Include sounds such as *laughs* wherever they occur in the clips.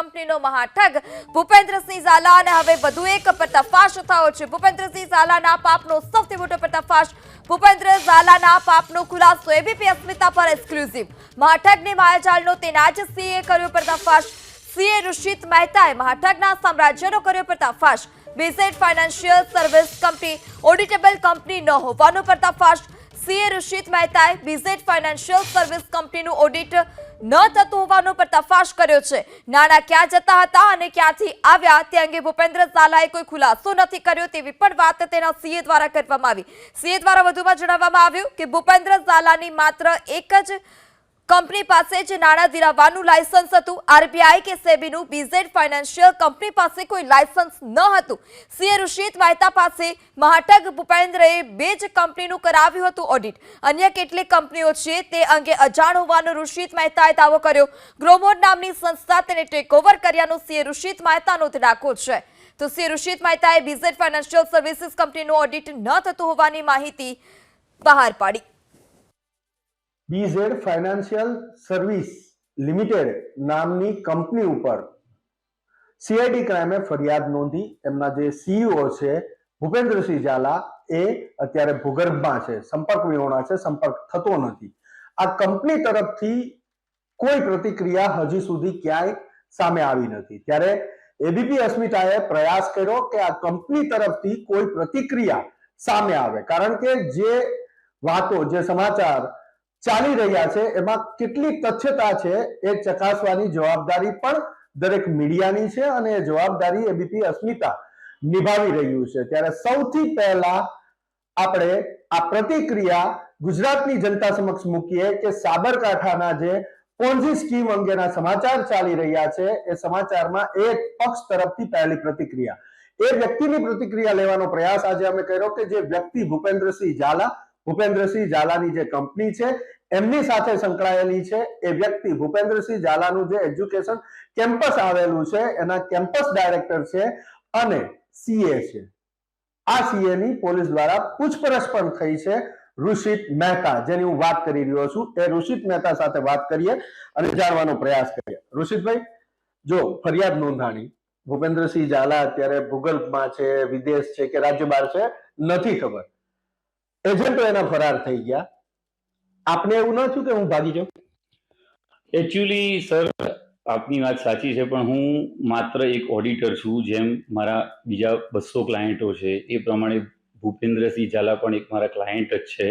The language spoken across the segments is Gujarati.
કંપનીનો મહાઠગ ભૂપેન્દ્રસિંહ ઝાલા. અને હવે વધુ એક પર્દાફાશ થયો છે. ભૂપેન્દ્રસિંહ ઝાલાના પાપનો સૌથી મોટો પર્દાફાશ ભૂપેન્દ્ર ઝાલાના પાપનો ખુલાસો એબીપી અસ્મિતા પર એક્સક્લુઝિવ મહાઠગની માયાજાળનો તેના જ સીએ કર્યો પર્દાફાશ સીએ ઋષિત મહેતાએ મહાઠગના સામ્રાજ્યનો કર્યો પર્દાફાશ BZ financial service company auditable company ન હોવાનો પર્દાફાશ સીએ ઋષિત મહેતાએ બીઝેડ ફાઇનાન્શિયલ સર્વિસ કંપનીનું ઓડિટ ન થતું હોવાનો પર્દાફાશ કર્યો છે. નાણાં ક્યાં જતા હતા અને ક્યાંથી આવ્યા તે અંગે ભૂપેન્દ્ર ઝાલાએ કોઈ ખુલાસો નથી કર્યો તેવી પણ વાત તેના સીએ દ્વારા કરવામાં આવી. સીએ દ્વારા વધુમાં જણાવવામાં આવ્યું કે ભૂપેન્દ્ર ઝાલાની માત્ર એક જ કંપની પાસે જ નાણાં દિરાવવાનું લાયસન્સ હતું. આરબીઆઈ કે સેબીનું બીઝેડ ફાઇનાન્શિયલ કંપની પાસે કોઈ લાયસન્સ ન હતું. સીએ ઋષિત મહેતા પાસે મહાટગ ભૂપેન્દ્રએ બે જ કંપનીનું કરાવ્યું હતું ઓડિટ. અન્ય કેટલી કંપનીઓ છે તે અંગે અજાણ હોવાનો ઋષિત મહેતાએ દાવો કર્યો. ગ્રોમોડ નામની સંસ્થા તેને ટેકઓવર કર્યાનો સીએ ઋષિત મહેતાનો ધડાકો છે. તો સીએ ઋષિત મહેતાએ બીઝેડ ફાઇનાન્શિયલ સર્વિસીસ કંપનીનું ઓડિટ ન થતું હોવાની માહિતી બહાર પાડી. બીઝેડ ફાઇનાન્શિયલ સર્વિસ લિમિટેડ નામની કંપની ઉપર સીઆઈડી ક્રાઇમે ફરિયાદ નોંધી. એમના જે સીઈઓ છે, ભૂપેન્દ્રસિંહ ઝાલા, એ અત્યારે ભૂગર્ભમાં છે. સંપર્ક વિહોણા છે, સંપર્ક થતો નથી. આ કંપની તરફથી કોઈ પ્રતિક્રિયા હજી સુધી ક્યાંય સામે આવી નથી. ત્યારે એબીપી અસ્મિતાએ પ્રયાસ કર્યો કે આ કંપની તરફથી કોઈ પ્રતિક્રિયા સામે આવે. કારણ કે જે વાતો, જે સમાચાર ચાલી રહ્યા છે. એમાં કેટલી તથ્યતા છે એ ચકાસવાની જવાબદારી પણ દરેક મીડિયાની છે અને જવાબદારી એબીપી અસ્મિતા નિભાવી રહ્યું છે. ત્યારે સૌથી પહેલા આપણે આ પ્રતિક્રિયા ગુજરાતની જનતા સમક્ષ મૂકીએ કે સાબરકાંઠાના જે પોન્ઝી સ્કીમ અંગેના સમાચાર ચાલી રહ્યા છે એ સમાચારમાં એક પક્ષ તરફથી પહેલી પ્રતિક્રિયા. એ વ્યક્તિની પ્રતિક્રિયા લેવાનો પ્રયાસ આજે અમે કર્યો કે જે વ્યક્તિ ભૂપેન્દ્રસિંહ ઝાલા ભૂપેન્દ્રસિંહ ઝાલાની જે કંપની છે, એમની સાથે સંકળાયેલી છે એ વ્યક્તિ ભૂપેન્દ્રસિંહ ઝાલાનું જે એજ્યુકેશન કેમ્પસ આવેલું છે, એના કેમ્પસ ડાયરેક્ટર છે અને સીએ છે. આ સીએ ની પોલીસ દ્વારા પૂછપરછ પણ થઈ છે ઋષિત મહેતા, જેની હું વાત કરી રહ્યો છું. એ ઋષિત મહેતા સાથે વાત કરીએ અને જાણવાનો પ્રયાસ કરીએ. ઋષિતભાઈ, જો ફરિયાદ નોંધાણી, ભૂપેન્દ્રસિંહ ઝાલા અત્યારે ભૂગર્ભમાં છે, વિદેશ છે કે રાજ્ય બહાર છે, નથી ખબર. એજન્ટો એના ફરાર થઈ ગયા. આપને એવું ન થયું કે હું ભાગી જાઉં? એકચ્યુઅલી સર આપની વાત સાચી છે, પણ હું માત્ર એક ઓડિટર છું, જેમ મારા બીજા બસો ક્લાયન્ટો છે. એ પ્રમાણે ભૂપેન્દ્રસિંહ ઝાલા પણ એક મારા ક્લાયન્ટ જ છે.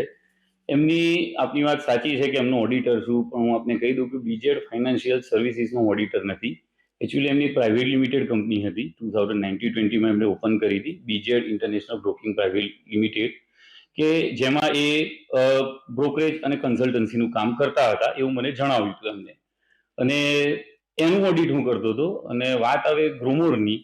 એમની આપની વાત સાચી છે કે એમનો ઓડિટર છું, પણ હું આપને કહી દઉં કે બીજેડ ફાઇનાન્શિયલ સર્વિસીસનો ઓડિટર નથી. એકચ્યુઅલી એમની પ્રાઇવેટ લિમિટેડ કંપની હતી ટુ થાઉઝન્ડ નાઇન્ટી ટ્વેન્ટીમાં એમણે ઓપન કરી હતી. BZ international broking private limited કે જેમાં એ બ્રોકરેજ અને કન્સલ્ટન્સીનું કામ કરતા હતા એવું મને જણાવ્યું હતું એમને. અને એનું ઓડિટ હું કરતો હતો અને વાત આવે ગ્રોમોરની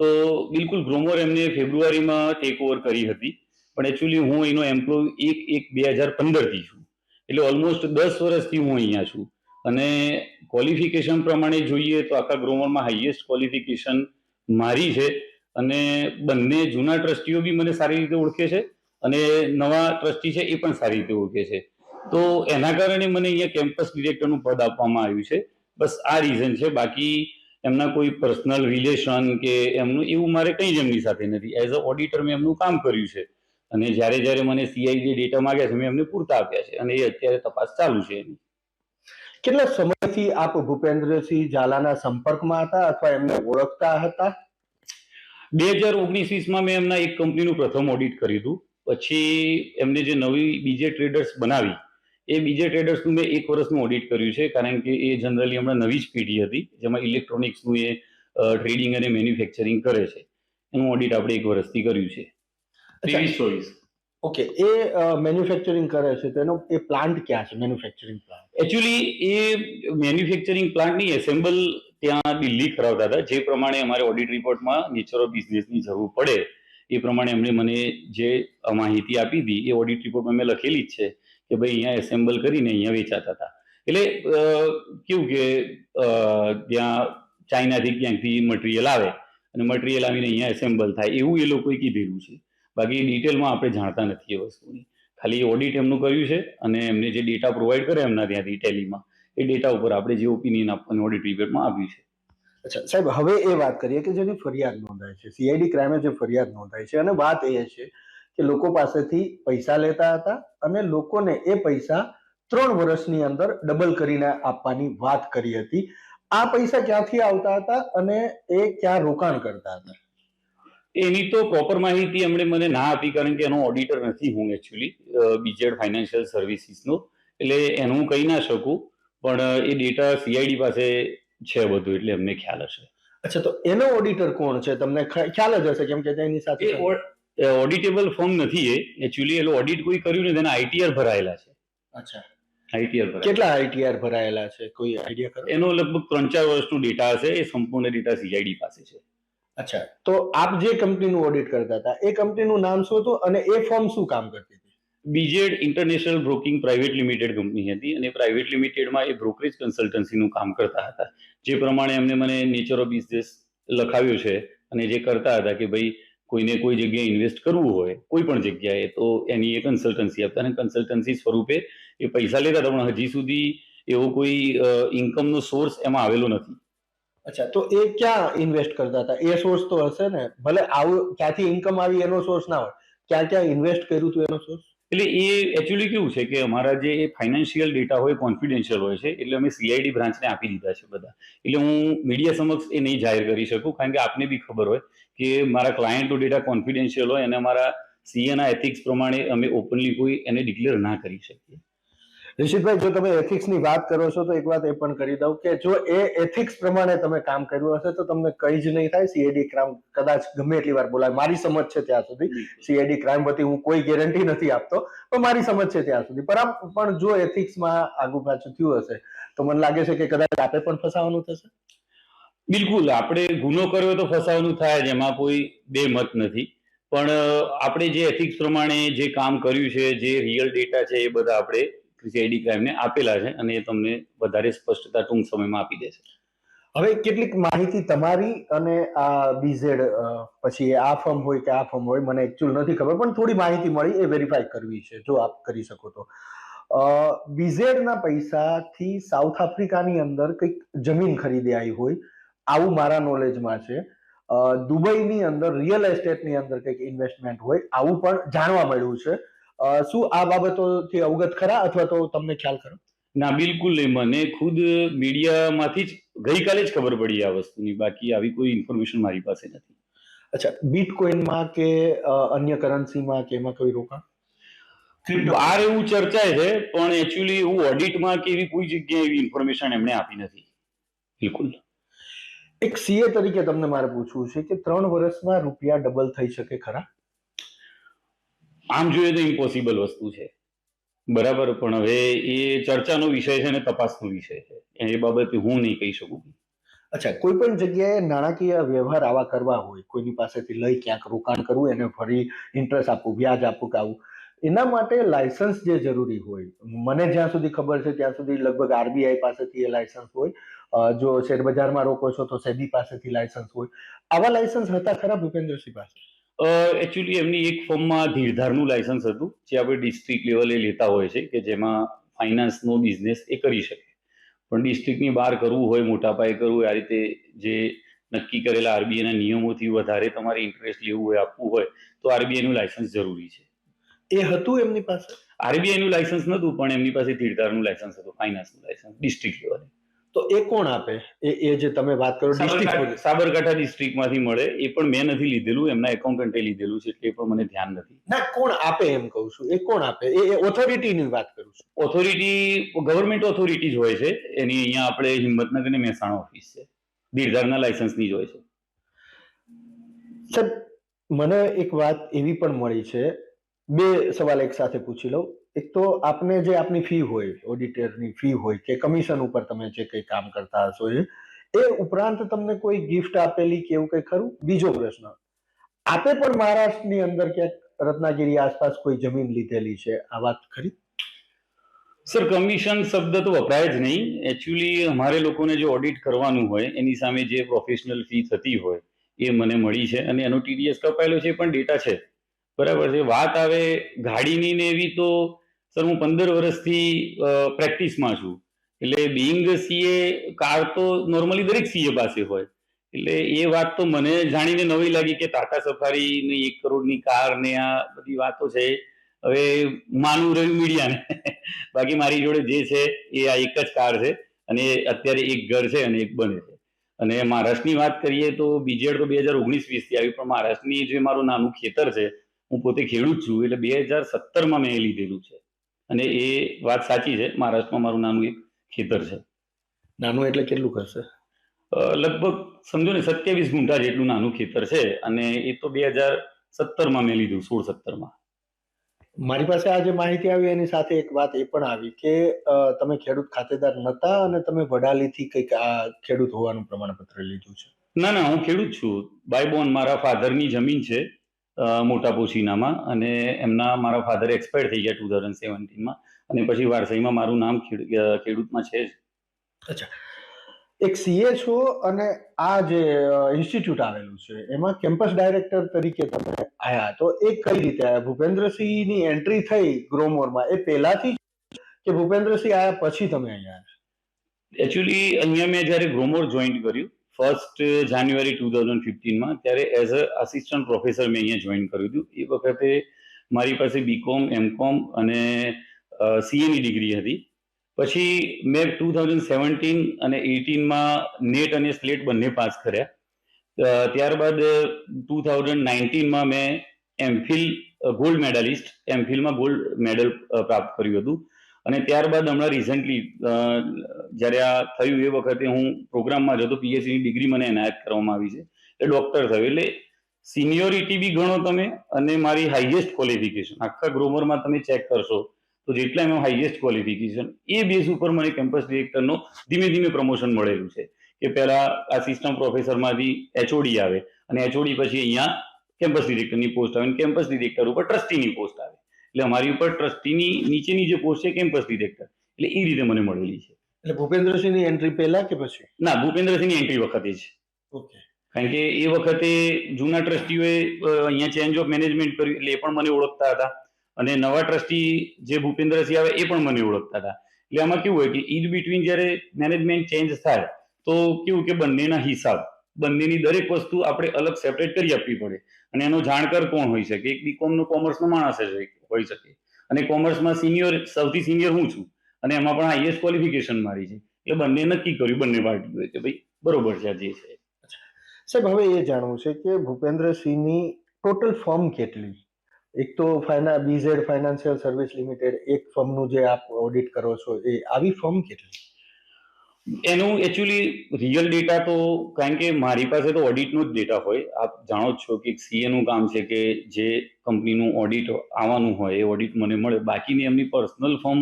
તો બિલકુલ ગ્રોમોર એમને ફેબ્રુઆરીમાં ટેક ઓવર કરી હતી. પણ એકચ્યુઅલી હું એનો એમ્પ્લોય એક એક બે હજાર પંદરથી છું. એટલે ઓલમોસ્ટ દસ વર્ષથી હું અહીંયા છું. અને ક્વોલિફિકેશન પ્રમાણે જોઈએ તો આખા ગ્રોમરમાં હાઈએસ્ટ ક્વોલિફિકેશન મારી છે. અને બંને જૂના ટ્રસ્ટીઓ બી મને સારી રીતે ઓળખે છે. અને નવા ટ્રસ્ટી છે એ પણ સારી રીતે ઓળખે છે. તો એના કારણે મને અહીંયા કેમ્પસ ડિરેક્ટરનું પદ આપવામાં આવ્યું છે. બસ આ રીઝન છે. બાકી એમના કોઈ પર્સનલ રિલેશન કે એમનું એવું મારે કંઈ જ એમની સાથે નથી. એઝ અ ઓડિટર મેં એમનું કામ કર્યું છે. અને જ્યારે જ્યારે મને સીઆઈ જે ડેટા માગ્યા છે મેં એમને પૂરતા આપ્યા છે. અને એ અત્યારે તપાસ ચાલુ છે એની. કેટલા સમયથી આપ ભૂપેન્દ્રસિંહ ઝાલાના સંપર્કમાં હતા અથવા એમને ઓળખતા હતા? બે હજાર ઓગણીસ વીસમાં મેં એમના એક કંપનીનું પ્રથમ ઓડિટ કર્યું હતું. પછી એમને જે નવી બીજે ટ્રેડર્સ બનાવી એ બીજે ટ્રેડર્સનું મેં એક વર્ષનું ઓડિટ કર્યું છે કારણ કે એ જનરલી હમણાં નવી જ પેઢી હતી જેમાં ઇલેક્ટ્રોનિક્સનું એ ટ્રેડિંગ અને મેન્યુફેક્ચરિંગ કરે છે. એનું ઓડિટ આપણે એક વર્ષથી કર્યું છે. ત્રેવીસ ચોવીસ ઓકે એ મેન્યુફેક્ચરિંગ કરે છે તેનો એ પ્લાન્ટ ક્યાં છે મેન્યુફેક્ચરિંગ પ્લાન્ટ એકચ્યુઅલી એ મેન્યુફેક્ચરિંગ પ્લાન્ટની એસેમ્બલ ત્યાં દિલ્હી કરાવતા હતા જે પ્રમાણે અમારે ઓડિટ રિપોર્ટમાં નેચર ઓફ બિઝનેસની જરૂર પડે એ પ્રમાણે એમણે મને જે માહિતી આપી હતી એ ઓડિટ રિપોર્ટમાં મેં લખેલી જ છે કે ભાઈ અહીંયા એસેમ્બલ કરીને અહીંયા વેચાતા હતા. એટલે કેવું કે ત્યાં ચાઇનાથી ક્યાંકથી મટીરિયલ આવે અને મટીરિયલ આવીને અહીંયા એસેમ્બલ થાય એવું એ લોકોએ કીધેલું છે. બાકી ડિટેલમાં આપણે જાણતા નથી એ વસ્તુની. ખાલી ઓડિટ એમનું કર્યું છે અને એમને જે ડેટા પ્રોવાઈડ કરે એમના ત્યાંથી ટેલીમાં એ ડેટા ઉપર આપણે જે ઓપિનિયન આપવાની ઓડિટ રિપોર્ટમાં આપ્યું છે. અચ્છા, સાહેબ, હવે એ વાત કરીએ કે જેની ફરિયાદ નોંધાય છે. સીઆઈડી ક્રાઇમે જે ફરિયાદ નોંધાય છે. અને વાત એ છે કે લોકો પાસેથી પૈસા લેતા હતા અને લોકોને એ પૈસા ત્રણ વર્ષની અંદર ડબલ કરીને આપવાની વાત કરી હતી. આ પૈસા ક્યાંથી આવતા હતા અને એ ક્યાં રોકાણ કરતા હતા? એની તો પ્રોપર માહિતી એમણે મને ના આપી કારણ કે એનો ઓડિટર નથી હું એકચ્યુઅલી બીજેડ ફાઇનાન્શિયલ સર્વિસીસનો એટલે એનું કહી ના શકું. પણ એ ડેટા સીઆઈડી પાસે છે બધું એટલે અમને ખ્યાલ હશે. અચ્છા તો એનો ઓડિટર કોણ છે? તમને ખ્યાલ જ હશે કેમ કે તેની સાથે એ ઓડિટેબલ ફોર્મ નથી એ. એકચ્યુઅલી એલો ઓડિટ કોઈ કર્યું ને તેના આઈટીઆર ભરાયેલા છે. અચ્છા. આઈટીઆર કેટલા આઈટીઆર ભરાયેલા છે? કોઈ આઈડિયા કરો એનો લગભગ ત્રણ ચાર વર્ષનો ડેટા હશે એ સંપૂર્ણ ડેટા સીઆઈડી પાસે છે. અચ્છા તો આપ જે કંપનીનું ઓડિટ કરતા હતા એ કંપનીનું નામ શું હતું અને એ ફોર્મ શું કામ કરતી BZ international broking private limited company હતી અને પ્રાઇવેટ લિમિટેડમાં એ બ્રોકરેજ કન્સલ્ટન્સીનું કામ કરતા હતા. જે પ્રમાણે એમને મને નેચર ઓફ બિઝનેસ લખાવ્યું છે અને જે કરતા હતા કે ભાઈ કોઈને કોઈ જગ્યાએ ઇન્વેસ્ટ કરવું હોય, કોઈ પણ જગ્યાએ, તો એની એ કન્સલ્ટન્સી આપતા અને કન્સલ્ટન્સી સ્વરૂપે એ પૈસા લેતા હતા, પણ હજી સુધી એવો કોઈ ઇન્કમનો સોર્સ એમાં આવેલો નથી. અચ્છા, તો એ ક્યાં ઇન્વેસ્ટ કરતા હતા? એ સોર્સ તો હશે ને? ભલે આવું, ક્યાંથી ઇન્કમ આવી એનો સોર્સ ના હોય ક્યાં ક્યાં ઇન્વેસ્ટ કર્યું હતું એનો સોર્સ એટલે એ એકચ્યુઅલી કેવું છે કે અમારા જે ફાઇનાન્શિયલ ડેટા હોય કોન્ફિડેન્શિયલ હોય છે, એટલે અમે સીઆઈડી બ્રાન્ચને આપી દીધા છે બધા. એટલે હું મીડિયા સમક્ષ એ નહીં જાહેર કરી શકું, કારણ કે આપને બી ખબર હોય કે મારા ક્લાયન્ટનો ડેટા કોન્ફિડેન્શિયલ હોય અને અમારા સીએના એથિક્સ પ્રમાણે અમે ઓપનલી કોઈ એને ડિક્લેર ના કરી શકીએ. રિષિતભાઈ જો તમે એથિક્સની વાત કરો છો તો એક વાત એ પણ કરી દઉં કે જો એ એથિક્સ પ્રમાણે તમે કામ કર્યું હશે તો તમને કઈ જ નહીં થાય. સીએડી ક્રાઇમ કદાચ ગમે એટલી વાર બોલાય. મારી સમજ છે ત્યાં સુધી. સીએડી ક્રાઇમ વતી હું કોઈ ગેરંટી નથી આપતો પણ મારી સમજ છે ત્યાં સુધી. પણ જો એથિક્સમાં આગુ પાછું થયું હશે તો મને લાગે છે કે કદાચ આપે પણ ફસાવાનું થશે? બિલકુલ. આપણે ગુનો કર્યો તો ફસાવાનું થાય જ એમાં કોઈ બે મત નથી. પણ આપણે જે એથિક્સ પ્રમાણે જે કામ કર્યું છે જે રિયલ ડેટા છે એ બધા આપણે સીઆઈડી ક્રાઇમને આપેલા છે અને એ તમને વધારે સ્પષ્ટતા ટૂંક સમયમાં આપી દેશે. હવે કેટલીક માહિતી તમારી અને આ બીઝેડ પછી આ ફર્મ હોય કે આ ફર્મ હોય, મને એકચ્યુઅલ નથી ખબર, પણ થોડી માહિતી મળી એ વેરીફાઈ કરવી છે, જો આપ કરી શકો તો. બીઝેડના પૈસાથી સાઉથ આફ્રિકાની અંદર કંઈક જમીન ખરીદી આવી હોય, આવું મારા નોલેજમાં છે. દુબઈની અંદર રિયલ એસ્ટેટની અંદર કંઈક ઇન્વેસ્ટમેન્ટ હોય, આવું પણ જાણવા મળ્યું છે. શું આ બાબતોથી અવગત ખરા અથવા તો તમને ખ્યાલ ખરો? ના બિલકુલ નહીં. મને ખુદ મીડિયામાંથી જ ગઈકાલે જ ખબર પડી આ વસ્તુની. બાકી આવી કોઈ ઇન્ફોર્મેશન મારી પાસે નથી. અચ્છા બિટકોઇનમાં કે અન્ય કરન્સીમાં કે એમાં કોઈ રોકાણ? બહાર એવું ચર્ચાય છે પણ એકચ્યુઅલી એવું ઓડિટમાં કે એવી કોઈ જગ્યાએ એવી ઇન્ફોર્મેશન એમણે આપી નથી. બિલકુલ. એક સીએ તરીકે તમને મારે પૂછવું છે કે ત્રણ વર્ષમાં રૂપિયા ડબલ થઈ શકે ખરા? આમ જોઈએ તો ઇમ્પોસિબલ વસ્તુ છે. બરાબર? પણ હવે એ ચર્ચાનો વિષય છે અને તપાસનો વિષય છે. એ બાબતે હું નહીં કહી શકું. અચ્છા, કોઈ પણ જગ્યાએ નાણાકીય વ્યવહાર આવા કરવા હોય, કોઈની પાસેથી લઈ ક્યાંક રોકાણ કરવું, એને ફરી ઇન્ટરેસ્ટ આપવું, વ્યાજ આપવું કે આવું, એના માટે લાયસન્સ જે જરૂરી હોય, મને જ્યાં સુધી ખબર છે ત્યાં સુધી લગભગ આરબીઆઈ પાસેથી એ લાયસન્સ હોય જો શેરબજારમાં રોકો છો તો સેબી પાસેથી લાયસન્સ હોય. આવા લાયસન્સ હતા ખરા ભૂપેન્દ્રસિંહ પાસે? એકચ્યુઅલી એમની એક ફોર્મમાં ધીરધારનું લાયસન્સ હતું જે આપણે ડિસ્ટ્રિક્ટ લેવલે લેતા હોય છે કે જેમાં ફાઇનાન્સનો બિઝનેસ એ કરી શકે. પણ ડિસ્ટ્રિક્ટની બહાર કરવું હોય મોટા પાયે કરવું હોય આ રીતે જે નક્કી કરેલા આરબીઆઈના નિયમોથી વધારે તમારે ઇન્ટરેસ્ટ લેવું હોય આપવું હોય તો આરબીઆઈનું લાયસન્સ જરૂરી છે. એ હતું એમની પાસે? આરબીઆઈનું લાયસન્સ નહોતું પણ એમની પાસે ધીરધારનું લાયસન્સ હતું ફાઇનાન્સનું લાયસન્સ ડિસ્ટ્રિક્ટ લેવલે તો એ કોણ આપે? એ એ જે તમે વાત કરો ડિસ્ટ્રિક્ટ સાબરકાંઠા ડિસ્ટ્રિક્ટમાંથી મળે એ પણ મેં નથી લીધેલું એમના એકાઉન્ટન્ટે લીધેલું છે એટલે એ પણ મને ધ્યાન નથી. ના કોણ આપે એમ કહું છું એ કોણ આપે? એ ઓથોરિટીની વાત કરું છું. ઓથોરિટી ગવર્મેન્ટ ઓથોરિટી જ હોય છે એની અહીંયા આપણે હિંમતનગર ને મહેસાણા ઓફિસ છે. દીર્ઘારના લાયસન્સની જ હોય છે. સાહેબ મને એક વાત એવી પણ મળી છે. બે સવાલ એક સાથે પૂછી લઉં. એક તો આપને જે આપની ફી હોય ઓડિટરની ફી હોય કે કમિશન ઉપર તમે જે કંઈ કામ કરતા હશો એ એ ઉપરાંત તમને કોઈ ગિફ્ટ આપેલી કે એવું કંઈ ખરું? બીજો પ્રશ્ન. આપે પણ મહારાષ્ટ્રની અંદર ક્યાંક રત્નાગીરી આસપાસ કોઈ જમીન લીધેલી છે? આ વાત ખરી? સર કમિશન શબ્દ તો વપરાય જ નહીં. એકચ્યુઅલી અમારે લોકોને જે ઓડિટ કરવાનું હોય, એની સામે જે પ્રોફેશનલ ફી થતી હોય, એ મને મળી છે અને એનો ટીડીએસ કપાયેલો છે પણ ડેટા છે. બરાબર છે. વાત આવે ગાડીની ને એવી તો સર, હું પંદર વર્ષથી પ્રેક્ટિસમાં છું. એટલે બિંગ સીએ કાર તો નોર્મલી દરેક સીએ પાસે હોય. એટલે એ વાત તો મને જાણીને નવી લાગી કે ટાટા સફારીની એક કરોડની કાર ને આ બધી વાતો છે. હવે માનવું રહ્યું મીડિયાને. બાકી મારી જોડે જે છે, એ આ એક જ કાર છે. અને અત્યારે એક ઘર છે અને એક બને છે. અને મહારાષ્ટ્રની વાત કરીએ તો બીજેડ તો બે હજાર ઓગણીસ વીસથી આવી, પણ મહારાષ્ટ્રની જે મારું નાનું ખેતર છે, હું પોતે ખેડૂત છું. એટલે બે હજાર સત્તરમાં મેં લીધેલું છે. અને એ વાત સાચી છે મહારાષ્ટ્રમાં મારું નાનું એક ખેતર છે. નાનું એટલે કેટલું કરશે લગભગ સમજો ને સત્યાવીસ ગુંઠા જેટલું નાનું ખેતર છે અને એ તો બે હજાર સત્તરમાં મેં લીધું સોળ સત્તરમાં. મારી પાસે આ જે માહિતી આવી એની સાથે એક વાત એ પણ આવી કે તમે ખેડૂત ખાતેદાર નતા અને તમે વડાલીથી કંઈક આ ખેડૂત હોવાનું પ્રમાણપત્ર લીધું છે. ના ના હું ખેડૂત છું. બાય બોન મારા ફાધરની જમીન છે. મોટા પોશીનામાં અને એમના મારા ફાધર એક્સપાયર થઈ ગયા ટુ થાઉઝન્ડ સેવન્ટીનમાં અને પછી વારસાઈમાં મારું નામ ખેડૂતમાં છે જ. અચ્છા. એક સીએ છો અને આ જે ઇન્સ્ટિટ્યૂટ આવેલું છે એમાં કેમ્પસ ડાયરેક્ટર તરીકે તમે આયા. તો એ કઈ રીતે આયા? ભૂપેન્દ્રસિંહની એન્ટ્રી થઈ ગ્રોમોરમાં એ પહેલાથી કે ભૂપેન્દ્રસિંહ આયા પછી તમે અહીંયા આવ્યા? એકચ્યુઅલી અહીંયા મેં જ્યારે ગ્રોમોર જોઈન કર્યું ફર્સ્ટ જાન્યુઆરી ટુ થાઉઝન્ડ ફિફ્ટીનમાં ત્યારે એઝ અ આસિસ્ટન્ટ પ્રોફેસર મેં અહીંયા જોઈન કર્યું હતું. એ વખતે મારી પાસે બીકોમ એમકોમ અને સીએની ડિગ્રી હતી. પછી મેં ટુ થાઉઝન્ડ સેવન્ટીન અને એટીનમાં નેટ અને સ્લેટ બંને પાસ કર્યા. ત્યારબાદ ટુ થાઉઝન્ડ નાઇન્ટીનમાં મેં એમફિલ ગોલ્ડ મેડાલિસ્ટ એમફિલમાં ગોલ્ડ મેડલ પ્રાપ્ત કર્યું હતું. અને ત્યારબાદ હમણાં રિસન્ટલી જ્યારે આ થયું એ વખતે હું પ્રોગ્રામમાં જતો પીએચડીની ડિગ્રી મને એનાયત કરવામાં આવી છે. એટલે ડોક્ટર થયું. એટલે સિનિયોરિટી બી ગણો તમે અને મારી હાઈએસ્ટ ક્વોલિફિકેશન આખા ગ્રોમરમાં તમે ચેક કરશો, તો જેટલા એમાં હાઈએસ્ટ ક્વોલિફિકેશન એ બેઝ ઉપર મને કેમ્પસ ડિરેક્ટરનો ધીમે ધીમે પ્રમોશન મળેલું છે. કે પહેલા સિસ્ટમ પ્રોફેસરમાંથી એચઓડી આવે અને એચઓડી પછી અહીંયા કેમ્પસ ડિરેક્ટરની પોસ્ટ આવે અને કેમ્પસ ડિરેક્ટર ઉપર ટ્રસ્ટીની પોસ્ટ આવે. એટલે અમારી ઉપર ટ્રસ્ટીની નીચેની જે પોસ્ટ છે કેમ્પસ ડિરેક્ટર એટલે એ રીતે મને મળેલી છે. એટલે ભૂપેન્દ્રસિંહની એન્ટ્રી પહેલા કે પછી? ના ભૂપેન્દ્રસિંહની એન્ટ્રી વખતે જ. ઓકે. કારણ કે એ વખતે જૂના ટ્રસ્ટીઓએ અહીંયા ચેન્જ ઓફ મેનેજમેન્ટ કર્યું એટલે એ પણ મને ઓળખતા હતા. અને નવા ટ્રસ્ટી જે ભૂપેન્દ્રસિંહ આવે એ પણ મને ઓળખતા હતા. એટલે આમાં કેવું હોય કે ઇન બિટવીન જ્યારે મેનેજમેન્ટ ચેન્જ થાય તો કેવું કે બંનેના હિસાબ બંનેની દરેક વસ્તુ આપણે અલગ સેપરેટ કરી આપવી પડે. અને એનો જાણકાર કોણ હોઈ શકે? એક બીકોમનો કોમર્સનો માણસ જ હોઈ શકે. અને કોમર્સમાં સિનિયર સૌથી સિનિયર હું છું. અને એમાં પણ હાઈએસ્ટ ક્વોલિફિકેશન મારી છે. એટલે બંને નક્કી કર્યું, બંને પાર્ટીઓએ કે ભાઈ, બરોબર છે જે છે. સાહેબ, હવે એ જાણવું છે કે ભૂપેન્દ્રસિંહની ટોટલ ફોર્મ કેટલી? એક તો ફાઇના બીઝેડ ફાઇનાન્શિયલ સર્વિસ લિમિટેડ એક ફોર્મનું જે આપ ઓડિટ કરો છો, એ આવી ફોર્મ કેટલી? એનું એકચ્યુઅલી રિયલ ડેટા તો કારણ કે મારી પાસે તો ઓડિટનો જ ડેટા હોય. આપ જાણો જ છો કે સીએ નું કામ છે કે જે કંપનીનું ઓડિટ આવવાનું હોય એ ઓડિટ મને મળે. બાકીની એમની પર્સનલ ફોર્મ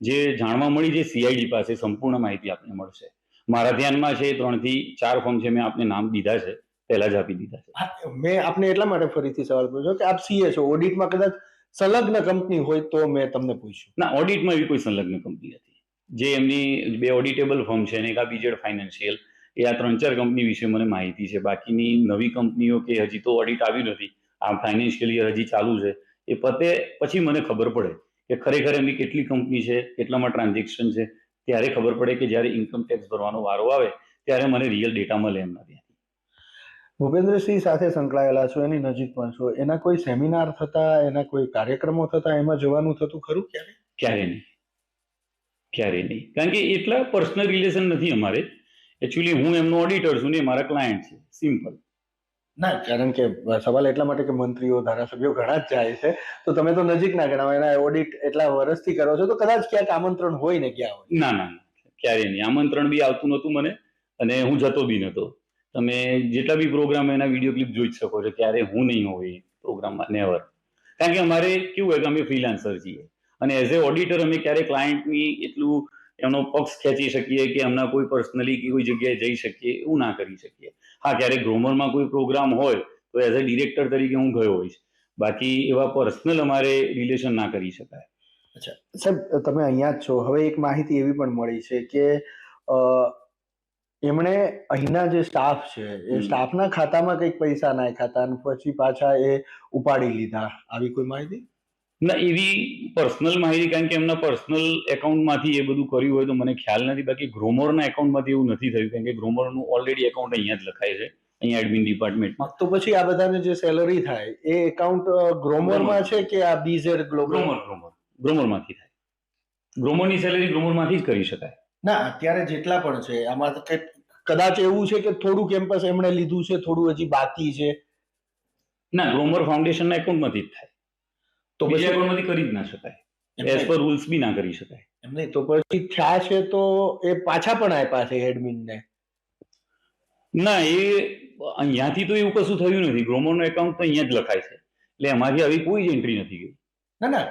જે જાણવા મળી છે સીઆઈડી પાસે સંપૂર્ણ માહિતી આપને મળશે. મારા ધ્યાનમાં છે ત્રણથી ચાર ફોર્મ છે મેં આપને નામ દીધા છે. પહેલા જ આપી દીધા છે. મેં આપને એટલા માટે ફરીથી સવાલ પૂછ્યો કે આપ સીએ છો. ઓડિટમાં કદાચ સંલગ્ન કંપની હોય તો મેં તમને પૂછ્યું. ના ઓડિટમાં એવી કોઈ સંલગ્ન કંપની નથી. જે એમની બે ઓડિટેબલ ફર્મ છે અને એક આ બીજેડ ફાઇનાન્શિયલ એ આ ત્રણ ચાર કંપની વિશે મને માહિતી છે. બાકીની નવી કંપનીઓ કે હજી તો ઓડિટ આવ્યું નથી આ ફાઇનાન્શિયલ યર હજી ચાલુ છે એ પતે પછી મને ખબર પડે કે ખરેખર એમની કેટલી કંપની છે કેટલામાં ટ્રાન્ઝેક્શન છે. ત્યારે ખબર પડે કે જ્યારે ઇન્કમ ટેક્સ ભરવાનો વારો આવે ત્યારે મને રિયલ ડેટા મળે એમના ત્યાંથી ભૂપેન્દ્રસિંહ સાથે સંકળાયેલા છો એની નજીક પણ છો. એના કોઈ સેમિનાર થતા એના કોઈ કાર્યક્રમો થતા એમાં જવાનું થતું ખરું ક્યારે ક્યારે નહીં. ક્યારે નહીં. કારણ કે એટલા પર્સનલ રિલેશન નથી અમારે. એકચ્યુઅલી હું એમનો ઓડિટર છું ને મારા ક્લાયન્ટ છે. સિમ્પલ ના કારણ કે સવાલ એટલા માટે કે મંત્રીઓ ધારાસભ્યો ઘણા જ જાય છે. તો તમે તો નજીક ના ગણાવ એના ઓડિટ એટલા વર્ષથી કરો છો તો કદાચ ક્યાંક આમંત્રણ હોય ને ક્યાં હોય. ના ના ક્યારેય નહીં. આમંત્રણ બી આવતું નહોતું મને અને હું જતો બી નહોતો તમે જેટલા બી પ્રોગ્રામ એના વીડિયો ક્લિપ જોઈ શકો છો. ક્યારે હું નહીં હોય પ્રોગ્રામમાં નેવર કારણ કે અમારે કેવું હોય કે અમે ફ્રીલાન્સર છીએ. અને એઝ એ ઓડિટર અમે ક્યારે ક્લાયન્ટની એટલું એમનો પક્ષ ખેંચી શકીએ કે એમના કોઈ પર્સનલી કે કોઈ જગ્યાએ જઈ શકીએ એવું ના કરી શકીએ. હા ક્યારેક ગ્રોમરમાં કોઈ પ્રોગ્રામ હોય તો એઝ અ ડિરેક્ટર તરીકે હું ગયો હોઈશ. બાકી એવા પર્સનલ અમારે રિલેશન ના કરી શકાય. અચ્છા. સાહેબ તમે અહીંયા જ છો. હવે એક માહિતી એવી પણ મળી છે કે એમણે અહીંના જે સ્ટાફ છે એ સ્ટાફના ખાતામાં કંઈક પૈસા નાખ્યા હતા અને પછી પાછા એ ઉપાડી લીધા. આવી કોઈ માહિતી? ના એવી પર્સનલ માહિતી કારણ કે એમના પર્સનલ એકાઉન્ટમાંથી એ બધું કર્યું હોય તો મને ખ્યાલ નથી. બાકી ગ્રોમરના એકાઉન્ટમાંથી એવું નથી થયું કારણ કે ગ્રોમરનું ઓલરેડી એકાઉન્ટ અહીંયા જ લખાય છે અહીંયા એડમિન ડિપાર્ટમેન્ટમાં તો પછી આ બધાને જે સેલરી થાય એ એકાઉન્ટ ગ્રોમરમાં છે કે આ બીઝેડ ગ્રોમર ગ્રોમર ગ્રોમરમાંથી થાય. ગ્રોમરની સેલરી ગ્રોમરમાંથી જ કરી શકાય. ના અત્યારે જેટલા પણ છે આમાં કદાચ એવું છે કે થોડું કેમ્પસ એમણે લીધું છે થોડું હજી બાકી છે. ના ગ્રોમર ફાઉન્ડેશનના એકાઉન્ટમાંથી જ થાય. તો બીજા કરી જ ના શકાય. એઝ પર રૂલ્સ બી ના કરી શકાય. એમ નહીં તો પછી થયા છે તો એ પાછા પણ આપ્યા છે એડમિનને ના? એ અહીંયાથી તો એવું કશું થયું નથી. ગ્રોમરનો એકાઉન્ટ તો અહીંયા જ લખાય છે. એટલે એમાંથી આવી કોઈ જ એન્ટ્રી નથી ગઈ. ના ના.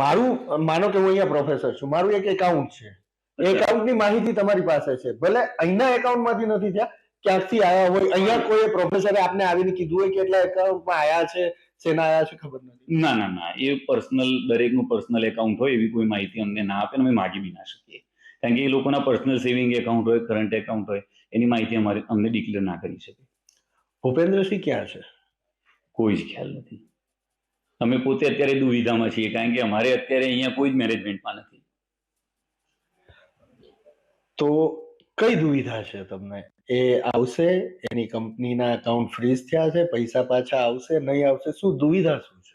મારું માનો કે હું અહીંયા પ્રોફેસર છું. મારું એક એકાઉન્ટ છે. એકાઉન્ટ એકાઉન્ટની માહિતી તમારી પાસે છે. ભલે અહીંના એકાઉન્ટમાંથી નથી થયા ક્યાંકથી આવ્યા હોય અહીંયા કોઈ પ્રોફેસરે આપને આવીને કીધું હોય કે એટલા એકાઉન્ટમાં આવ્યા છે શેના આવ્યા છે ખબર નથી. ના ના ના. એ પર્સનલ દરેકનું પર્સનલ એકાઉન્ટ હોય એવી કોઈ માહિતી અમને ના આપે ને અમે માગી બી ના શકીએ. કારણ કે એ લોકોના પર્સનલ સેવિંગ એકાઉન્ટ હોય કરંટ એકાઉન્ટ હોય એની માહિતી અમારે અમને ડિક્લેર ના કરી શકે. ભૂપેન્દ્રસિંહ ક્યાં છે? કોઈ જ ખ્યાલ નથી. અમે પોતે અત્યારે દુવિધામાં છીએ કારણ કે અમારે અત્યારે અહીંયા કોઈ જ મેનેજમેન્ટમાં નથી. તો કઈ દુવિધા છે તમને? એ આવશે? એની કંપનીના એકાઉન્ટ ફ્રીઝ થયા છે? પૈસા પાછા આવશે? નહીં આવશે? શું દુવિધા શું છે?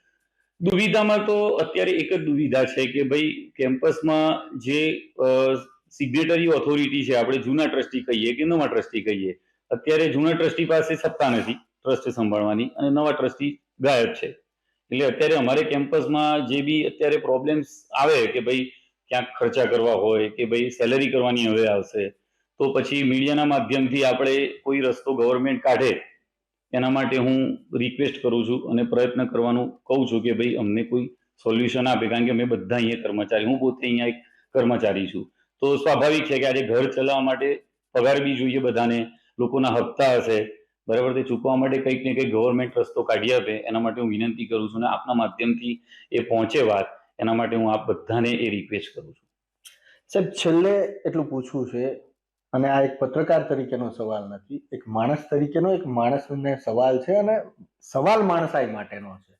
દુવિધામાં તો અત્યારે એક જ દુવિધા છે કે ભાઈ કેમ્પસમાં જે સિગ્નેટરી ઓથોરિટી છે, આપણે જૂના ટ્રસ્ટી કહીએ કે નવા ટ્રસ્ટી કહીએ, અત્યારે જૂના ટ્રસ્ટી પાસે સત્તા નથી ટ્રસ્ટ સંભાળવાની, અને નવા ટ્રસ્ટી ગાયબ છે. એટલે અત્યારે અમારે કેમ્પસમાં જે બી અત્યારે પ્રોબ્લેમ્સ આવે કે ભાઈ ક્યાંક ખર્ચા કરવા હોય, કે ભાઈ સેલરી કરવાની હવે આવશે તો પછી મીડિયાના માધ્યમથી આપણે કોઈ રસ્તો ગવર્મેન્ટ કાઢે, એના માટે હું રિક્વેસ્ટ કરું છું અને પ્રયત્ન કરવાનું કહું છું કે ભાઈ અમને કોઈ સોલ્યુશન આપે, કારણ કે અમે બધા અહીંયા કર્મચારી, હું પોતે અહીંયા એક કર્મચારી છું. તો સ્વાભાવિક છે કે આજે ઘર ચલાવવા માટે પગાર બી જોઈએ બધાને, લોકોના હપ્તા હશે, બરાબર? તે ચૂકવા માટે કંઈક ને કંઈક ગવર્મેન્ટ રસ્તો કાઢી આપે, એના માટે હું વિનંતી કરું છું અને આપના માધ્યમથી એ પહોંચે વાત, એના માટે હું આપ બધાને એ રિક્વેસ્ટ કરું છું. સાહેબ, છેલ્લે એટલું પૂછવું છે અને આ એક પત્રકાર તરીકેનો સવાલ નથી, એક માણસ તરીકેનો, એક માણસને સવાલ છે અને સવાલ માણસાઈ માટેનો છે.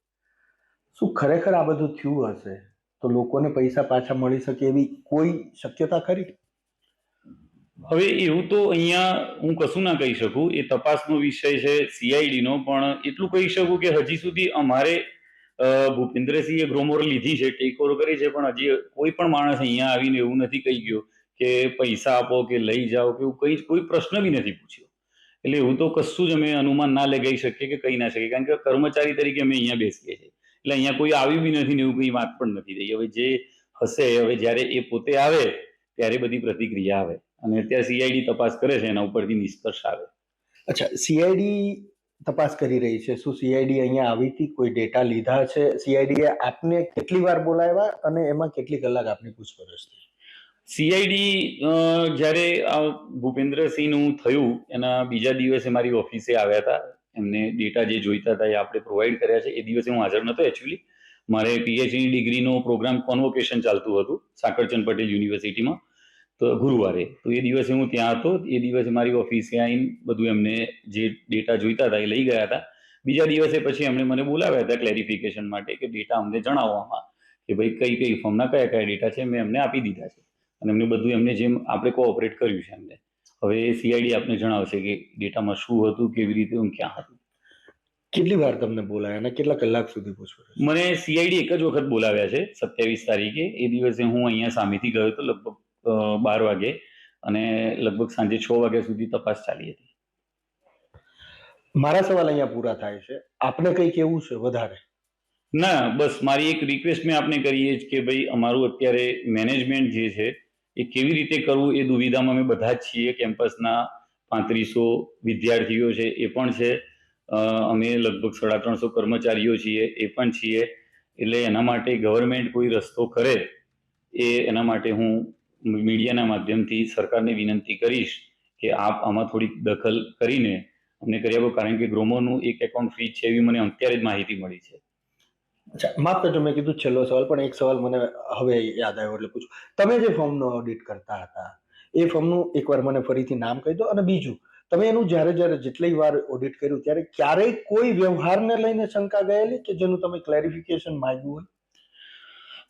શું ખરેખર આ બધું થયું હશે? તો લોકોને પૈસા પાછા મળી શકે એવી કોઈ શક્યતા ખરી? હવે એવું તો અહીંયા હું કશું ના કહી શકું. એ તપાસનો વિષય છે સીઆઈડીનો પણ એટલું કહી શકું કે હજી સુધી અમારે ભૂપેન્દ્રસિંહે ગ્રોમોર લીધી છે, ટેક ઓવર કરી છે, પણ હજી કોઈ પણ માણસ અહીંયા આવીને એવું નથી કહી ગયો. કે પૈસા આપો કે લઈ જાઓ કે એવું કંઈ કોઈ પ્રશ્ન બી નથી પૂછ્યો. એટલે એવું તો કશું જ અમે અનુમાન ના લગાવી શકીએ કે કહી ના શકીએ. કારણ કે કર્મચારી તરીકે અમે અહીંયા બેસીએ છીએ. એટલે અહીંયા કોઈ આવ્યું બી નથી ને એવું કઈ વાત પણ નથી થઈ. હવે જે હશે, હવે જ્યારે એ પોતે આવે, ત્યારે બધી પ્રતિક્રિયા આવે. અને અત્યારે સીઆઈડી તપાસ કરે છે, એના ઉપરથી નિષ્કર્ષ આવે. અચ્છા સીઆઈડી તપાસ કરી રહી છે. શું સીઆઈડી અહીંયા આવી હતી? કોઈ ડેટા લીધા છે? સીઆઈડી આપને કેટલી વાર બોલાવ્યા અને એમાં કેટલી કલાક આપની પૂછપરછ થઈ? સીઆઈડી જ્યારે આ ભૂપેન્દ્રસિંહનું થયું, એના બીજા દિવસે મારી ઓફિસે આવ્યા હતા. એમને ડેટા જે જોઈતા હતા એ આપણે પ્રોવાઈડ કર્યા છે. એ દિવસે હું હાજર નહોતો એકચ્યુઅલી મારે પીએચડી ડિગ્રીનો પ્રોગ્રામ કોન્વોકેશન ચાલતું હતું, સાકરચંદ પટેલ યુનિવર્સિટીમાં, તો ગુરુવારે. તો એ દિવસે હું ત્યાં હતો. એ દિવસે મારી ઓફિસે આવીને બધું એમને જે ડેટા જોઈતા હતા એ લઈ ગયા હતા. બીજા દિવસે પછી એમણે મને બોલાવ્યા હતા ક્લેરિફિકેશન માટે કે ડેટા અમને જણાવવામાં કે ભાઈ કઈ કઈ ફોર્મના કયા કયા ડેટા છે, મેં એમને આપી દીધા છે. અને એમને બધું એમને જેમ આપણે કોઓપરેટ કર્યું છે એમને. હવે સીઆઈડી આપને જણાવશે કે ડેટામાં શું હતું કેવી રીતે હું ક્યાં હતું. કેટલી વાર તમને બોલાયા અને કેટલા કલાક સુધી પૂછવું મને સીઆઈડી એક જ વખત બોલાવ્યા છે સત્યાવીસ તારીખે. એ દિવસે હું અહીંયા સામેથી ગયો હતો લગભગ બાર વાગે અને લગભગ સાંજે છ વાગ્યા સુધી તપાસ ચાલી હતી. મારા સવાલ અહીંયા પૂરા થાય છે. આપને કઈ કેવું છે વધારે? ના બસ મારી એક રિક્વેસ્ટ મેં આપને કરી એ જ કે ભાઈ અમારું અત્યારે મેનેજમેન્ટ જે છે એ કેવી રીતે કરવું એ દુવિધામાં અમે બધા જ છીએ. કેમ્પસના પાંત્રીસો વિદ્યાર્થીઓ છે, એ પણ છે. અમે લગભગ સાડા ત્રણસો કર્મચારીઓ છીએ, એ પણ છીએ. એટલે એના માટે ગવર્મેન્ટ કોઈ રસ્તો કરે એ એના માટે હું મીડિયાના માધ્યમથી સરકારને વિનંતી કરીશ કે આપ આમાં થોડીક દખલ કરીને અમને કરી આપો કારણ કે ગ્રોમોનું એક એકાઉન્ટ ફ્રી છે એવી મને અત્યારે જ માહિતી મળી છે. અચ્છા માફ કરજો મેં કીધું છેલ્લો સવાલ પણ એક સવાલ મને હવે યાદ આવ્યો એટલે પૂછું. તમે જે ફોર્મનો ઓડિટ કરતા હતા એ ફોર્મનું એકવાર મને ફરીથી નામ કહી દો અને બીજું તમે એનું જ્યારે જ્યારે જેટલી વાર ઓડિટ કર્યું ત્યારે ક્યારેય કોઈ વ્યવહારને લઈને શંકા ગયેલી કે જેનું તમે ક્લેરિફિકેશન માંગ્યું હોય?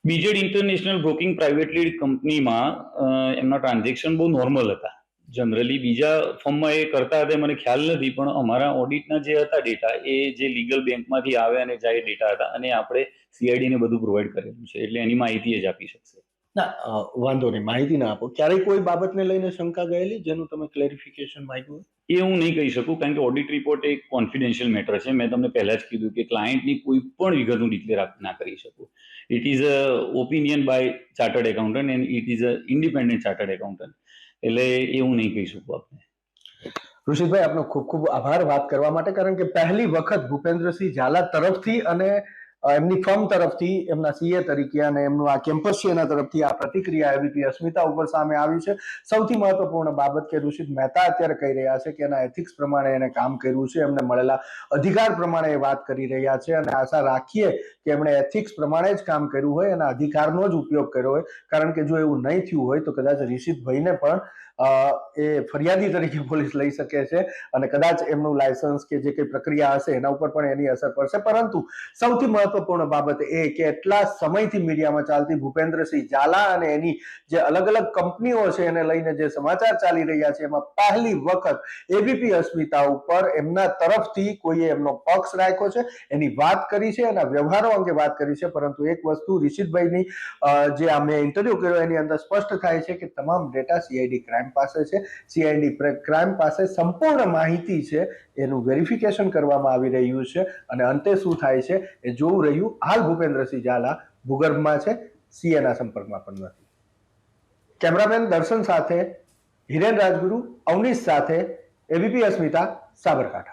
બીજેડ ઇન્ટરનેશનલ બ્રોકિંગ પ્રાઇવેટલી કંપનીમાં અ, એમના ટ્રાન્ઝેક્શન બહુ નોર્મલ હતા. જનરલી બીજા ફોર્મમાં એ કરતા હતા મને ખ્યાલ નથી પણ અમારા ઓડિટના જે હતા ડેટા એ જે લીગલ બેંકમાંથી આવે અને જાય ડેટા હતા અને આપણે સીઆઈડીને બધું પ્રોવાઈડ કરેલું છે એટલે એની માહિતી જ આપી શકશે. ના વાંધો નહીં માહિતી ના આપો. ક્યારેય કોઈ બાબતને લઈને શંકા ગયેલી જેનું તમે ક્લેરિફિકેશન માંગ્યું એ હું નહીં કહી શકું કારણ કે ઓડિટ રિપોર્ટ એક કોન્ફિડેન્શિયલ મેટર છે. મેં તમને પહેલા જ કીધું કે ક્લાયન્ટની કોઈ પણ વિગત હું ડિક્લેર ના કરી શકું. It is a opinion by chartered accountant and it is a independent chartered accountant એટલે એવું નહીં કહી શકું આપને ઋષિભાઈ આપનો ખૂબ ખૂબ આભાર વાત કરવા માટે, કારણ કે પહેલી વખત ભૂપેન્દ્રસિંહ ઝાલા તરફથી અને એમની ફર્મ તરફથી, એમના સીએ તરીકે અને એમનું આ કેમ્પસ છે એના તરફથી આ પ્રતિક્રિયા એબીપી અસ્મિતા ઉપર સામે આવી છે. સૌથી મહત્વપૂર્ણ બાબત કે ઋષિત મહેતા અત્યારે કહી રહ્યા છે કે એના એથિક્સ પ્રમાણે એને કામ કર્યું છે. એમને મળેલા અધિકાર પ્રમાણે એ વાત કરી રહ્યા છે અને આશા રાખીએ કે એમણે એથિક્સ પ્રમાણે જ કામ કર્યું હોય અને અધિકારનો જ ઉપયોગ કર્યો હોય. કારણ કે જો એવું નહીં થયું હોય તો કદાચ રિષિતભાઈને પણ એ ફરિયાદી તરીકે *laughs* પોલીસ લઈ શકે છે અને કદાચ એમનું લાયસન્સ કે જે કંઈ પ્રક્રિયા હશે એના ઉપર પણ એની અસર પડશે. પરંતુ સૌથી મહત્વપૂર્ણ બાબત એ કે એટલા સમયથી મીડિયામાં ચાલતી ભૂપેન્દ્રસિંહ ઝાલા અને એની જે અલગ અલગ કંપનીઓ છે એને લઈને જે સમાચાર ચાલી રહ્યા છે, એમાં પહેલી વખત એબીપી અસ્મિતા ઉપર એમના તરફથી કોઈએ એમનો પક્ષ રાખ્યો છે. એની વાત કરી છે એના વ્યવહારો અંગે વાત કરી છે. પરંતુ એક વસ્તુ રિશિતભાઈની જે આ મેં ઇન્ટરવ્યુ કર્યો એની અંદર સ્પષ્ટ થાય છે કે તમામ ડેટા સીઆઈડી ક્રાઇમ પાસે છે સીઆઈડી ક્રાઇમ પાસે સંપૂર્ણ માહિતી છે, એનું વેરિફિકેશન કરવામાં આવી રહ્યું છે અને અંતે શું થાય છે એ જોવું રહ્યું. હાલ ભૂપેન્દ્રસિંહ ઝાલા ભૂગર્ભમાં છે સીએના સંપર્કમાં પણ નથી. કેમેરામેન દર્શન સાથે હિરેન રાજગુરુ, અવનીશ સાથે એબીપી અસ્મિતા સાબરકાંઠા.